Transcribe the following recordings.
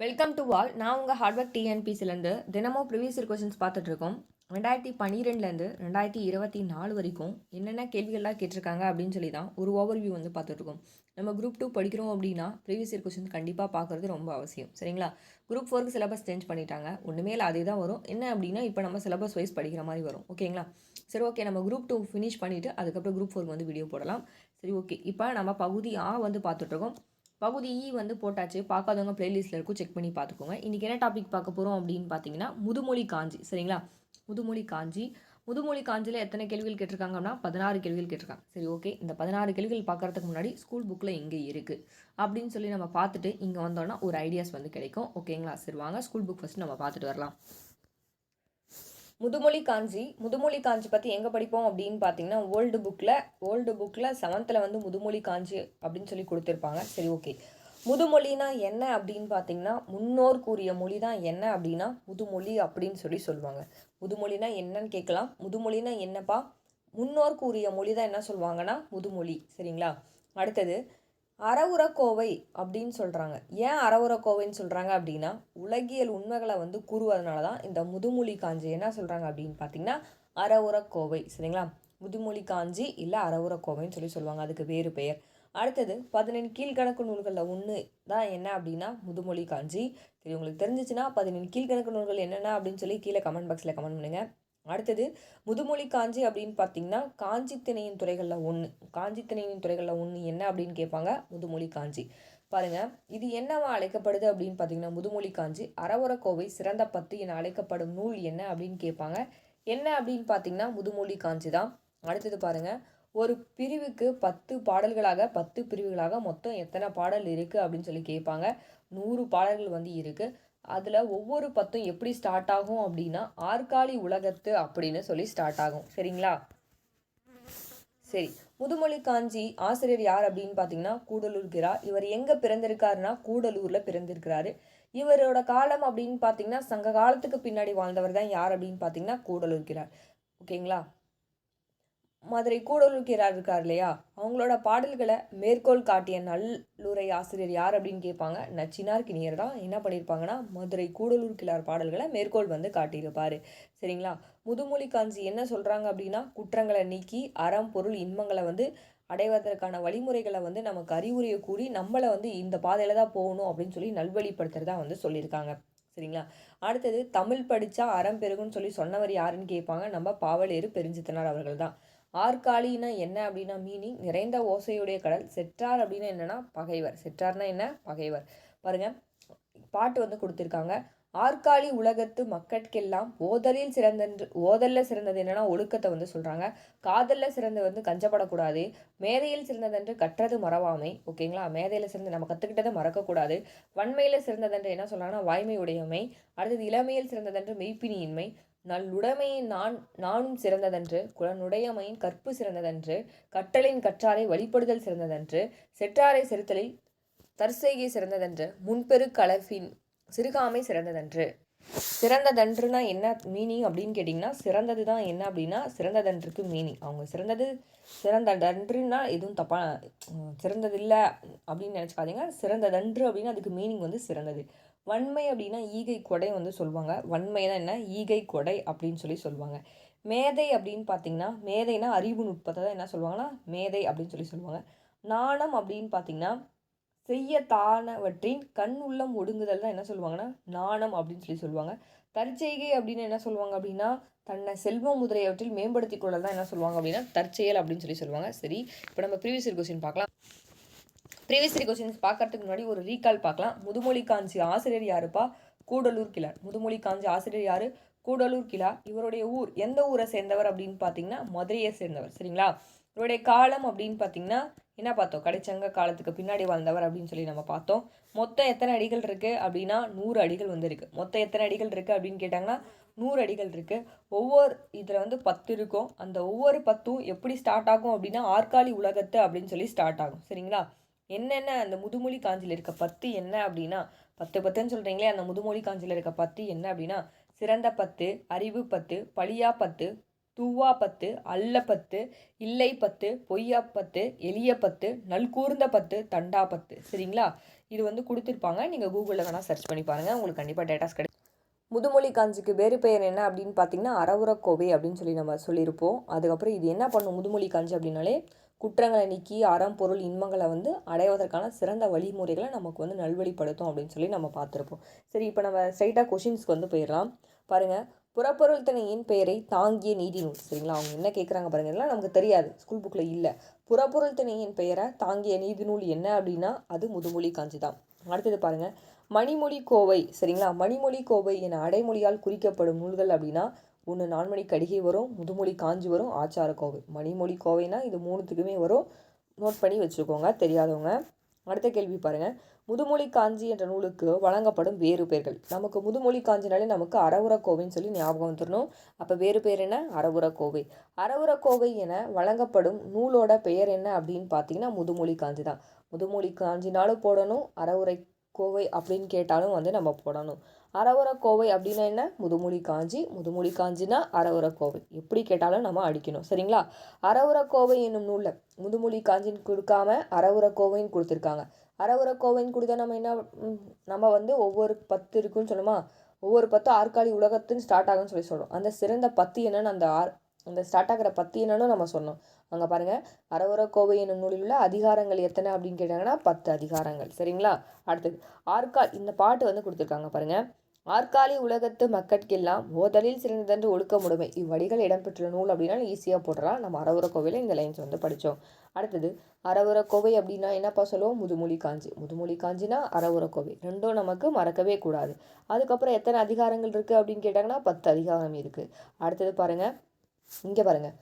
Welcome to all நான் உங்கள் hard work டிஎன்பிசிலேருந்து தினமும் ப்ரிவியஸ் இயர் கொஷின்ஸ் பார்த்துட்ருக்கோம் ரெண்டாயிரத்தி பன்னிரெண்டுலேருந்து ரெண்டாயிரத்தி இருபத்தி நாலு வரைக்கும் என்னென்ன கேள்விகள்லாம் கேட்டிருக்காங்க அப்படின்னு சொல்லி தான் ஒரு ஓவர்வியூ வந்து பார்த்துட்ருக்கோம் நம்ம குரூப் டூ படிக்கிறோம் அப்படின்னா ப்ரீவியஸ் இயர் கொஷின்ஸ் கண்டிப்பாக பார்க்குறது ரொம்ப அவசியம். சரிங்களா? குரூப் ஃபோருக்கு சிலபஸ் சேஞ்ச் பண்ணிட்டாங்க. ஒன்றுமே இல்லை அதே தான் வரும். என்ன அப்படின்னா இப்போ நம்ம சிலபஸ் வைஸ் படிக்கிற மாதிரி வரும். ஓகேங்களா? சரி ஓகே நம்ம குரூப் டூ ஃபினிஷ் பண்ணிவிட்டு அதுக்கப்புறம் குரூப் ஃபோருக்கு வந்து வீடியோ போடலாம். சரி ஓகே இப்போ நம்ம பகுதி ஆ வந்து பார்த்துட்ருக்கோம் பகுதி இ வந்து போட்டாச்சு. பார்க்காதவங்க பிளேலிஸ்ட்டில் இருக்கும். செக் பண்ணி பார்த்துக்கோங்க. இன்றைக்கி என்ன டாபிக் பார்க்க போகிறோம் அப்படின்னு பார்த்தீங்கன்னா முதுமொழி காஞ்சி. சரிங்களா? முதுமொழி காஞ்சி. முதுமொழி காஞ்சியில் எத்தனை கேள்விகள் கேட்டிருக்காங்க அப்படின்னா பதினாறு கேள்விகள் கேட்டிருக்காங்க. சரி ஓகே இந்த பதினாறு கேள்விகள் பார்க்குறதுக்கு முன்னாடி ஸ்கூல் புக்கில் எங்கே இருக்குது அப்படின்னு சொல்லி நம்ம பார்த்துட்டு இங்கே வந்தோன்னா ஒரு ஐடியாஸ் வந்து கிடைக்கும். ஓகேங்களா சரி வாங்க. ஸ்கூல் புக் ஃபஸ்ட்டு நம்ம பார்த்துட்டு வரலாம். முதுமொழி காஞ்சி முதுமொழி காஞ்சி பற்றி எங்கே படிப்போம் அப்படின்னு பார்த்தீங்கன்னா ஓல்டு புக்கில் ஓல்டு புக்கில் செவன்த்தில் வந்து முதுமொழி காஞ்சி அப்படின்னு சொல்லி கொடுத்துருப்பாங்க. சரி ஓகே முதுமொழினா என்ன அப்படின்னு பார்த்தீங்கன்னா முன்னோர் கூறிய மொழி தான் என்ன அப்படின்னா முதுமொழி அப்படின்னு சொல்லி சொல்லுவாங்க. முதுமொழினா என்னன்னு கேட்கலாம். முதுமொழினா என்னப்பா? முன்னோர் கூறிய மொழி தான் என்ன சொல்லுவாங்கன்னா முதுமொழி. சரிங்களா? அடுத்தது அறவுரக்கோவை அப்படின்னு சொல்கிறாங்க ஏன் அறவுரக்கோவைன்னு சொல்கிறாங்க அப்படின்னா உலகியல் உண்மைகளை வந்து கூறுவதனால தான் இந்த முதுமொழி காஞ்சி என்ன சொல்கிறாங்க அப்படின்னு பார்த்தீங்கன்னா அறவுரக்கோவை சரிங்களா? முதுமொழி காஞ்சி இல்லை அறவுரக்கோவைன்னு சொல்லி சொல்லுவாங்க. அதுக்கு வேறு பெயர். அடுத்தது பதினெண் கீழ்கணக்கு நூல்களில் ஒன்று தான் என்ன அப்படின்னா முதுமொழி காஞ்சி. சரி உங்களுக்கு தெரிஞ்சிச்சுன்னா பதினெண் கீழ்கணக்கு நூல்கள் என்னென்ன அப்படின்னு சொல்லி கீழே கமெண்ட் பாக்ஸில் கமெண்ட் பண்ணுங்கள் அடுத்தது முதுமொழி காஞ்சி அப்படின்னு பார்த்தீங்கன்னா காஞ்சி திணையின் துறைகளில் ஒன்று காஞ்சி திணையின் துறைகளில் ஒன்று என்ன அப்படின்னு கேட்பாங்க முதுமொழி காஞ்சி. பாருங்கள் இது என்னவா அழைக்கப்படுது அப்படின்னு பார்த்தீங்கன்னா முதுமொழி காஞ்சி அறவரக்கோவை சிறந்த பத்து என அழைக்கப்படும் நூல் என்ன அப்படின்னு கேட்பாங்க என்ன அப்படின்னு பார்த்தீங்கன்னா முதுமொழி காஞ்சி தான். அடுத்தது பாருங்கள் ஒரு பிரிவுக்கு பத்து பாடல்களாக பத்து பிரிவுகளாக மொத்தம் எத்தனை பாடல் இருக்குது அப்படின்னு சொல்லி கேட்பாங்க நூறு பாடல்கள் வந்து இருக்குது அதில் ஒவ்வொரு பத்தும் எப்படி ஸ்டார்ட் ஆகும் அப்படின்னா ஆற்காலி உலகத்து அப்படின்னு சொல்லி ஸ்டார்ட் ஆகும். சரிங்களா? சரி. முதுமொழி காஞ்சி ஆசிரியர் யார் அப்படின்னு பார்த்தீங்கன்னா கூடலூர் கிரா. இவர் எங்கே பிறந்திருக்காருன்னா கூடலூரில் பிறந்திருக்கிறாரு. இவரோட காலம் அப்படின்னு பார்த்தீங்கன்னா சங்க காலத்துக்கு பின்னாடி வாழ்ந்தவர் தான் யார் அப்படின்னு பார்த்தீங்கன்னா கூடலூர் கிரார் ஓகேங்களா? மதுரை கூடலூர் கிரார் இருக்கார் இல்லையா? அவங்களோட பாடல்களை மேற்கோள் காட்டிய நல்லுரை ஆசிரியர் யார் அப்படின்னு கேட்பாங்க. நச்சினார் கிணியர் தான். என்ன பண்ணியிருப்பாங்கன்னா மதுரை கூடலூர் கிளார் பாடல்களை மேற்கோள் வந்து காட்டியிருப்பார். சரிங்களா? முதுமொழி காஞ்சி என்ன சொல்கிறாங்க அப்படின்னா குற்றங்களை நீக்கி அறம் பொருள் இன்பங்களை வந்து அடைவதற்கான வழிமுறைகளை வந்து நமக்கு அறிவுரையை கூறி நம்மளை வந்து இந்த பாதையில் தான் போகணும் அப்படின்னு சொல்லி நல்வழிப்படுத்துறதா வந்து சொல்லியிருக்காங்க. சரிங்களா? அடுத்தது தமிழ் படித்தா அறம் பெருகுன்னு சொல்லி சொன்னவர் யாருன்னு கேட்பாங்க. நம்ம பாவலேறு பெருஞ்சித்தனார் அவர்கள் தான். ஆற்காலின்னா என்ன அப்படின்னா மீனிங் நிறைந்த ஓசையுடைய கடல் செற்றார் அப்படின்னா என்னன்னா பகைவர். செற்றார்னா என்ன? பகைவர். பாருங்க பாட்டு வந்து கொடுத்துருக்காங்க. ஆற்காலி உலகத்து மக்கட்கெல்லாம் ஓதலில் சிறந்தன்று ஓதலில் சிறந்தது என்னன்னா ஒழுக்கத்தை வந்து சொல்கிறாங்க காதலில் சிறந்து வந்து கஞ்சப்படக்கூடாது. மேதையில் சிறந்ததென்று கற்றது மறவாமை. ஓகேங்களா? மேதையில் சிறந்து நம்ம கற்றுக்கிட்டதை மறக்கக்கூடாது. வன்மையில் சிறந்ததென்று என்ன சொல்கிறாங்கன்னா வாய்மை உடையமை. அடுத்தது இளமையில் சிறந்ததென்று மெய்ப்பினியின்மை நல்லுடைமையின் நான் நானும் சிறந்ததன்று குலனுடையமையின் கற்பு சிறந்ததன்று கட்டளின் கற்றாரை வழிபடுதல் சிறந்ததன்று செற்றாரை செலுத்தலில் தற்செய்கை சிறந்ததன்று முன்பெரு கலஃபின் சிறுகாமை சிறந்ததன்று. சிறந்ததன்றுனா என்ன மீனிங் அப்படின்னு கேட்டிங்கன்னா சிறந்தது தான் என்ன அப்படின்னா சிறந்ததன்றுக்கு மீனிங் அவங்க சிறந்தது சிறந்ததன்றுனா எதுவும் தப்பாக சிறந்தது இல்லை அப்படின்னு நினச்சிக்காதீங்க. சிறந்ததன்று அப்படின்னா அதுக்கு மீனிங் வந்து சிறந்தது. வன்மை அப்படின்னா ஈகை கொடை வந்து சொல்லுவாங்க. வன்மைனா என்ன? ஈகை கொடை அப்படின்னு சொல்லி சொல்லுவாங்க. மேதை அப்படின்னு பார்த்தீங்கன்னா மேதைனா அறிவு நுட்பத்தை தான் என்ன சொல்லுவாங்கன்னா? மேதை அப்படின்னு சொல்லி சொல்லுவாங்க. நாணம் அப்படின்னு பார்த்தீங்கன்னா செய்யத்தானவற்றின் கண் உள்ளம் ஒடுங்குதல் தான் என்ன சொல்லுவாங்கன்னா? நாணம் அப்படின்னு சொல்லி சொல்லுவாங்க. தற்செய்கை அப்படின்னு என்ன சொல்லுவாங்க அப்படின்னா? தன்னை செல்வம் முதலியவற்றில் மேம்படுத்தி கொள்ளல் தான் என்ன சொல்லுவாங்க அப்படின்னா? தற்செயல் அப்படின்னு சொல்லி சொல்லுவாங்க. சரி இப்போ நம்ம ப்ரீவியஸ் கொஸ்டின் பார்க்கலாம். ப்ரீவியஸ் கொஸ்டின்ஸ் பார்க்கறதுக்கு முன்னாடி ஒரு ரீகால் பார்க்கலாம். முதுமொழி காஞ்சி ஆசிரியர் யாருப்பா? கூடலூர் கிளார் முதுமொழி காஞ்சி ஆசிரியர் யாரு? கூடலூர் கிளா. இவருடைய ஊர் எந்த ஊரை சேர்ந்தவர் அப்படின்னு பார்த்தீங்கன்னா மதுரையை சேர்ந்தவர். சரிங்களா? இவருடைய காலம் அப்படின்னு பார்த்தீங்கன்னா என்ன பார்த்தோம்? கடைச்சங்க காலத்துக்கு பின்னாடி வாழ்ந்தவர் அப்படின்னு சொல்லி நம்ம பார்த்தோம். மொத்தம் எத்தனை அடிகள் இருக்குது அப்படின்னா நூறு அடிகள் வந்து இருக்குது மொத்தம் எத்தனை அடிகள் இருக்குது அப்படின்னு கேட்டாங்கன்னா நூறு அடிகள் இருக்குது ஒவ்வொரு இதில் வந்து பத்து இருக்கும். அந்த ஒவ்வொரு பத்தும் எப்படி ஸ்டார்ட் ஆகும் அப்படின்னா ஆற்காலி உலகத்து அப்படின்னு சொல்லி ஸ்டார்ட் ஆகும். சரிங்களா? என்னென்ன அந்த முதுமொழி காஞ்சியில் இருக்க பத்து என்ன அப்படின்னா பத்து பத்துன்னு சொல்கிறீங்களே அந்த முதுமொழி காஞ்சியில் இருக்க பத்து என்ன அப்படின்னா சிறந்த பத்து அறிவு பத்து பழியா பத்து தூவா பத்து அல்ல பத்து இல்லை பத்து பொய்யா பத்து எளிய பத்து நல்கூர்ந்த பத்து தண்டா பத்து. சரிங்களா? இது வந்து கொடுத்துருப்பாங்க. நீங்கள் கூகுளில் வேணால் சர்ச் பண்ணி பாருங்கள் உங்களுக்கு கண்டிப்பாக டேட்டாஸ் கிடைக்கும் முதுமொழி காஞ்சிக்கு வேறு பெயர் என்ன அப்படின்னு பார்த்தீங்கன்னா அறவுரக்கோவை அப்படின்னு சொல்லி நம்ம சொல்லியிருப்போம். அதுக்கப்புறம் இது என்ன பண்ணும்? முதுமொழி காஞ்சி அப்படின்னாலே குற்றங்களை நீக்கி அறம் பொருள் இன்பங்களை வந்து அடைவதற்கான சிறந்த வழிமுறைகளை நமக்கு வந்து நல்வழிப்படுத்தும் அப்படின்னு சொல்லி நம்ம பார்த்துருப்போம். சரி இப்போ நம்ம ஸ்ட்ரைட்டாக கொஷின்ஸ்க்கு வந்து போயிடலாம். பாருங்கள் புறப்பொருள் திணையின் பெயரை தாங்கிய நீதி நூல் சரிங்களா? அவங்க என்ன கேட்குறாங்க பாருங்க. இதெல்லாம் நமக்கு தெரியாது. ஸ்கூல் புக்கில் இல்லை. புறப்பொருள் திணையின் பெயரை தாங்கிய நீதி நூல் என்ன அப்படின்னா அது முதுமொழி காஞ்சி தான் அடுத்தது பாருங்கள் மணிமொழி கோவை சரிங்களா? மணிமொழி கோவை என அடைமொழியால் குறிக்கப்படும் நூல்கள் அப்படின்னா ஒன்று நான்மணி கடிகை வரும் முதுமொழி காஞ்சி வரும் ஆச்சார கோவை மணிமொழி கோவைனா இது மூணுத்துக்குமே வரும். நோட் பண்ணி வச்சுக்கோங்க தெரியாதவங்க. அடுத்த கேள்வி பாருங்கள் முதுமொழி காஞ்சி என்ற நூலுக்கு வழங்கப்படும் வேறு பெயர்கள். நமக்கு முதுமொழி காஞ்சினாலே நமக்கு அறவுர கோவைன்னு சொல்லி ஞாபகம் வந்துடணும் அப்போ வேறு பெயர் என்ன? அறவுர கோவை அறவுர கோவை என வழங்கப்படும் நூலோட பெயர் என்ன அப்படின்னு பார்த்தீங்கன்னா முதுமொழி காஞ்சி தான். முதுமொழி காஞ்சினாலும் போடணும் அறவுரை கோவை அப்படின்னு கேட்டாலும் வந்து நம்ம போடணும். அறவுர கோவை அப்படின்னா என்ன? முதுமொழி காஞ்சி. முதுமொழி காஞ்சினா அறவுர கோவை எப்படி கேட்டாலும் நம்ம அடிக்கணும். சரிங்களா? அறவுர கோவை என்னும் நூலில் முதுமொழி காஞ்சின்னு கொடுக்காம அறவுர கோவைன்னு கொடுத்துருக்காங்க. அறவுர கோவைன்னு கொடுத்தா நம்ம என்ன நம்ம வந்து ஒவ்வொரு பத்து இருக்குன்னு சொன்னோமா ஒவ்வொரு பத்தும் ஆற்காலி உலகத்துன்னு ஸ்டார்ட் ஆகும்னு சொல்லி சொல்கிறோம் அந்த சிறந்த பத்து என்னன்னு அந்த ஆர் அந்த ஸ்டார்ட் ஆகிற பத்து என்னன்னு நம்ம சொன்னோம். அங்கே பாருங்கள் அறவுர கோவை என்னும் நூலில் உள்ள அதிகாரங்கள் எத்தனை அப்படின்னு கேட்டாங்கன்னா பத்து அதிகாரங்கள். சரிங்களா? அடுத்தது ஆற்கால் இந்த பாட்டு வந்து கொடுத்துருக்காங்க பாருங்கள் ஆற்காலி உலகத்து மக்கட்கெல்லாம் ஓதலில் சிறந்ததென்று ஒழுக்கமுடைமை இவ்வடிகள் இடம்பெற்றுள்ள நூல் அப்படின்னா ஈஸியாக போடுறான் நம்ம அறவுர கோவையில் இந்த லைன்ஸ் வந்து படித்தோம் அடுத்தது அறவுர கோவை அப்படின்னா என்னப்பா சொல்லுவோம்? முதுமொழி காஞ்சி. முதுமொழி காஞ்சினா அறவுர கோவை. ரெண்டும் நமக்கு மறக்கவே கூடாது. அதுக்கப்புறம் எத்தனை அதிகாரங்கள் இருக்குது அப்படின்னு கேட்டாங்கன்னா பத்து அதிகாரம் இருக்குது அடுத்தது பாருங்கள் இங்கே பாருங்கள்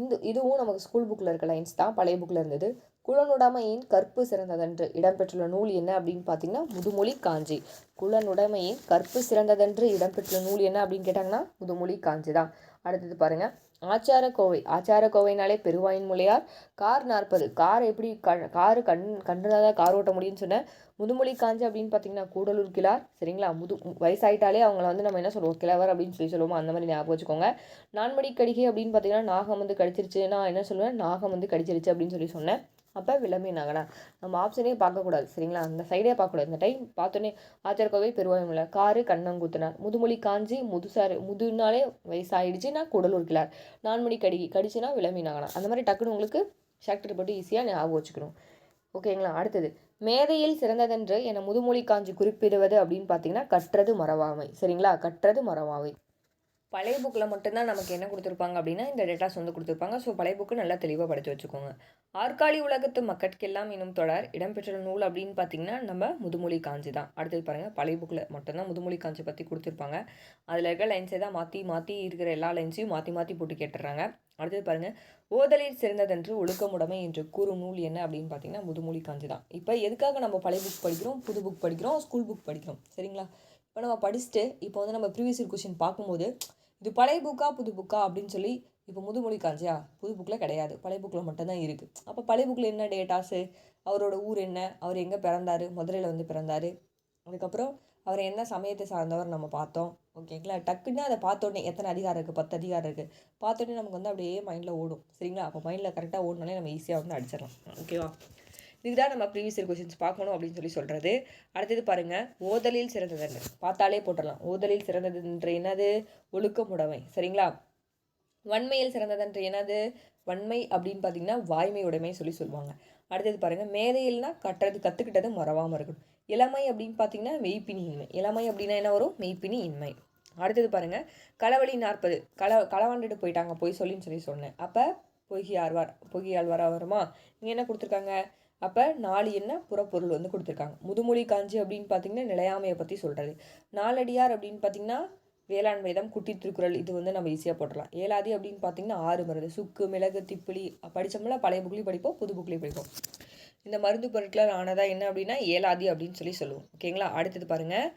இந்த இதுவும் நமக்கு ஸ்கூல் புக்கில் இருக்க லைன்ஸ் தான். பழைய புக்கில் இருந்தது. குலனுடைமையின் கற்பு சிறந்ததென்று. இடம்பெற்றுள்ள நூல் என்ன அப்படின்னு பார்த்தீங்கன்னா முதுமொழி காஞ்சி. குலனுடைமையின் கற்பு சிறந்ததென்று இடம்பெற்றுள்ள நூல் என்ன அப்படின்னு கேட்டாங்கன்னா முதுமொழி காஞ்சி தான். அடுத்தது பாருங்கள் ஆச்சார கோவை ஆச்சார கோவைனாலே பெருவாயின் முலையார். கார் நாற்பது. கார் எப்படி க காரு கண் கண்டுதான் கார் ஓட்ட முடியும்னு சொன்னேன் முதுமொழி காஞ்சி அப்படின்னு பார்த்தீங்கன்னா கூடலூர் கிளார் சரிங்களா? முது வயசாயிட்டாலே அவங்கள வந்து நம்ம என்ன சொல்லுவோம்? கிழவர் அப்படின்னு சொல்லி சொல்லுவோம்? அந்த மாதிரி ஞாபகம் வச்சுக்கோங்க. நான்மடி கடிகை அப்படின்னு பார்த்தீங்கன்னா நாகம் வந்து கடிச்சிருச்சு. நான் என்ன சொல்லுவேன்? நாகம் வந்து கடிச்சிருச்சு அப்படின்னு சொல்லி சொன்னேன். அப்போ விளம்பி நகனா நம்ம ஆப்ஷனே பார்க்கக்கூடாது சரிங்களா? அந்த சைடே பார்க்கக்கூடாது. இந்த டைம் பார்த்தோன்னே ஆச்சாரக்கோவை பெருவாயுமில்ல காரு கண்ணங்குத்தினார் முதுமொழி காஞ்சி முதுசாரு முதுனாலே வயசாயிடுச்சுன்னா கூடலூர் கிளார் நான்மணி கடிகை கடிச்சுன்னா விளம்பி நகனா அந்த மாதிரி டக்குன்னு உங்களுக்கு ஷாக்டர் போட்டு ஈஸியாக ஞாபகம் வச்சுக்கணும். ஓகேங்களா அடுத்தது. மேதையில் சிறந்ததென்று என முதுமொழி காஞ்சி குறிப்பிடுவது அப்படின்னு பார்த்தீங்கன்னா கற்றது மறவாமை. சரிங்களா? கற்றது மறவாமை. பழைய புக்கில் மட்டும்தான் நமக்கு என்ன கொடுத்துருப்பாங்க அப்படின்னா இந்த டேட்டாஸ் வந்து கொடுத்துருப்பாங்க. ஸோ பழைய புக்கு நல்லா தெளிவாக படித்து வச்சுக்கோங்க. ஆற்காலி உலகத்து மக்கட்கெல்லாம் இன்னும் தொடர் இடம்பெற்ற நூல் அப்படின்னு பார்த்தீங்கன்னா நம்ம முதுமொழி காஞ்சி தான். அடுத்தது பாருங்கள் பழைய புக்கில் மட்டும்தான் முதுமொழி காஞ்சி பற்றி கொடுத்துருப்பாங்க. அதில் இருக்க லைன்ஸை தான் மாற்றி மாற்றி இருக்கிற எல்லா லைன்ஸையும் மாற்றி மாற்றி போட்டு கேட்டுடுறாங்க. அடுத்தது பாருங்கள் ஓதலில் சிறந்ததென்று ஒழுக்கமுடைமை என்று கூறும் நூல் என்ன அப்படின்னு பார்த்தீங்கன்னா முதுமொழி காஞ்சி தான். இப்போ எதுக்காக நம்ம பழைய புக் படிக்கிறோம் புது புக் படிக்கிறோம் ஸ்கூல் புக் படிக்கிறோம் சரிங்களா? இப்போ நம்ம படிச்சுட்டு இப்போ வந்து நம்ம ப்ரீவியஸ் இயர் கொஷின் பார்க்கும்போது இது பழைய புக்கா புது புக்கா அப்படின்னு சொல்லி இப்போ முதுமொழி காஞ்சியா? புது புக்கில் கிடையாது. பழைய புக்கில் மட்டும்தான் இருக்குது அப்போ பழைய புக்கில் என்ன டேட்டாஸு அவரோட ஊர் என்ன? அவர் எங்கே பிறந்தார்? மதுரையில் வந்து பிறந்தார். அதுக்கப்புறம் அவர் என்ன சமயத்தை சார்ந்தவர் நம்ம பார்த்தோம். ஓகேங்களா டக்குன்னு அதை பார்த்தோன்னே எத்தனை அதிகாரம் இருக்குது பத்து அதிகாரம் இருக்குது பார்த்தோன்னே நமக்கு வந்து அப்படியே மைண்டில் ஓடும். சரிங்களா? அப்போ மைண்டில் கரெக்டாக ஓடினாலே நம்ம ஈஸியாக வந்து அடிச்சிடலாம். ஓகேவா இதுதான் நம்ம ப்ரீவியஸ் இயர் கொஷின்ஸ் பார்க்கணும் அப்படின்னு சொல்லி சொல்கிறது அடுத்தது பாருங்கள் ஓதலில் சிறந்ததுன்னு பார்த்தாலே போட்டுடலாம். ஓதலில் சிறந்ததுன்ற என்னது? ஒழுக்கமுடைமை சரிங்களா? வன்மையில் சிறந்ததுன்ற என்னது? வன்மை அப்படின்னு பார்த்தீங்கன்னா வாய்மை உடைமை சொல்லி சொல்லுவாங்க. அடுத்தது பாருங்கள் மேதையில்னா கட்டுறது கற்றுக்கிட்டது மறவாமல் இருக்கணும். இளமை அப்படின்னு பார்த்தீங்கன்னா மெய்ப்பினி இன்மை. இளமை அப்படின்னா என்ன வரும்? மெய்ப்பினி இன்மை. அடுத்தது பாருங்கள் களவழி நாற்பது. கள களவாண்டுட்டு போயிட்டாங்க. போய் சொல்லின்னு சொல்லி சொன்னேன். அப்போ பொய்கி ஆழ்வார் பொய்கி ஆழ்வாராக வருமா? இங்கே என்ன கொடுத்துருக்காங்க? அப்போ நாலு என்ன? புறப்பொருள் வந்து கொடுத்துருக்காங்க. முதுமொழி காஞ்சி அப்படின்னு பார்த்தீங்கன்னா நிலையாமையை பற்றி சொல்கிறது நாலடியார் அப்படின்னு பார்த்தீங்கன்னா வேளாண் வேதம் குட்டி திருக்குறள் இது வந்து நம்ம ஈஸியாக போட்டுடலாம். ஏழாதி அப்படின்னு பார்த்தீங்கன்னா ஆறு மருந்து சுக்கு மிளகு திப்பிலி படித்தோம்னா பழைய புக்லேயும் படிப்போம் புது புக்லேயும் படிப்போம். இந்த மருந்து பொருட்களால் ஆனதா என்ன அப்படின்னா ஏலாதி அப்படின்னு சொல்லி சொல்லுவோம். ஓகேங்களா அடுத்தது பாருங்கள்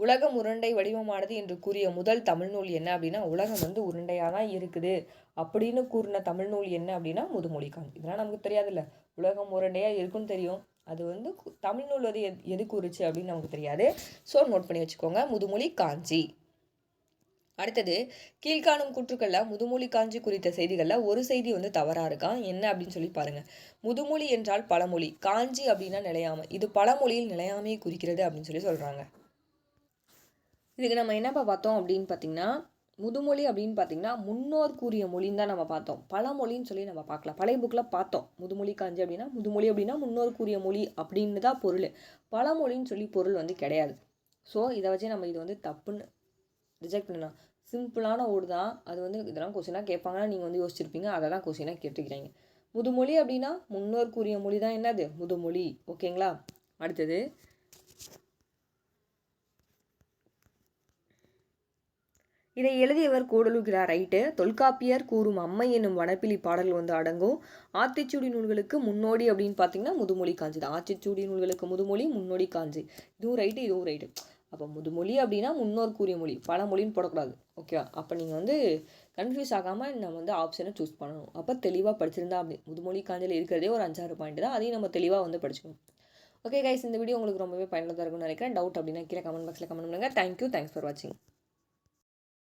உலகம் உருண்டை வடிவமானது என்று கூறிய முதல் தமிழ் நூல் என்ன அப்படின்னா உலகம் வந்து உருண்டையாக தான் இருக்குது அப்படின்னு கூறின தமிழ் நூல் என்ன அப்படின்னா முதுமொழி காஞ்சி இதெல்லாம் நமக்கு தெரியாதுல்ல. உலகம் உருண்டையாக இருக்குன்னு தெரியும். அது வந்து தமிழ் நூல் வந்து எது எது கூறுச்சு அப்படின்னு நமக்கு தெரியாது. ஸோ நோட் பண்ணி வச்சுக்கோங்க. முதுமொழி காஞ்சி. அடுத்தது கீழ்காணும் கூற்றுக்களில் முதுமொழி காஞ்சி குறித்த செய்திகளில் ஒரு செய்தி வந்து தவறாக இருக்கான் என்ன அப்படின்னு சொல்லி பாருங்கள் முதுமொழி என்றால் பழமொழி. காஞ்சி அப்படின்னா நிலையாமை. இது பழமொழியில் நிலையாமையை குறிக்கிறது அப்படின்னு சொல்லி சொல்கிறாங்க இதுக்கு நம்ம என்னப்பா பார்த்தோம் அப்படின்னு பார்த்தீங்கன்னா முதுமொழி அப்படின்னு பார்த்தீங்கன்னா முன்னோர் கூறிய மொழின்னு தான் நம்ம பார்த்தோம். பழமொழின்னு சொல்லி நம்ம பார்க்கலாம். பழைய புக்கில் பார்த்தோம். முதுமொழி காஞ்சி அப்படின்னா முதுமொழி அப்படின்னா முன்னோர் கூறிய மொழி அப்படின்னு தான் பொருள். பழமொழின்னு சொல்லி பொருள் வந்து கிடையாது. ஸோ இதை வச்சு நம்ம இது வந்து தப்புன்னு ரிஜெக்ட் பண்ணலாம். சிம்பிளான ஓடு தான். அது வந்து இதெல்லாம் கொஸ்டினாக கேட்பாங்கன்னா நீங்கள் வந்து யோசிச்சிருப்பீங்க. அதை தான் கொஸ்டினாக கேட்டுக்கிறீங்க. முதுமொழி அப்படின்னா முன்னோர் கூறிய மொழி தான் என்னது? முதுமொழி. ஓகேங்களா அடுத்தது. இதை எழுதியவர் கூடலுகிறார் ரைட்டு. தொல்காப்பியர் கூறும் அம்மை என்னும் வனப்பிலி பாடல்கள் வந்து அடங்கும். ஆத்திச்சூடி நூல்களுக்கு முன்னோடி அப்படின்னு பார்த்தீங்கன்னா முதுமொழி காஞ்சி தான். ஆத்திச்சூடி நூல்களுக்கு முதுமொழி முன்னோடி காஞ்சி. இதுவும் ரைட்டு இதுவும் ரைட்டு அப்போ முதுமொழி அப்படின்னா முன்னோர் கூறிய மொழி. பல மொழின்னு போடக்கூடாது. ஓகேவா அப்போ நீங்கள் வந்து கன்ஃபியூஸ் ஆகாமல் நம்ம வந்து ஆப்ஷனை சூஸ் பண்ணணும். அப்போ தெளிவாக படிச்சிருந்தா அப்படி. முதுமொழி காஞ்சியில் இருக்கிறதே ஒரு அஞ்சாறு பாயிண்ட் தான். அதையும் நம்ம தெளிவாக வந்து படிச்சுக்கணும். ஓகே கைஸ் இந்த வீடியோ உங்களுக்கு ரொம்பவே பயனுள்ளதாக இருக்கும்னு நினைக்கிறேன். டவுட் அப்படின்னா கீழே கமெண்ட் பாக்ஸில் கமெண்ட் பண்ணுங்கள் தேங்க்யூ தேங்க்ஸ் ஃபார் வாட்சிங்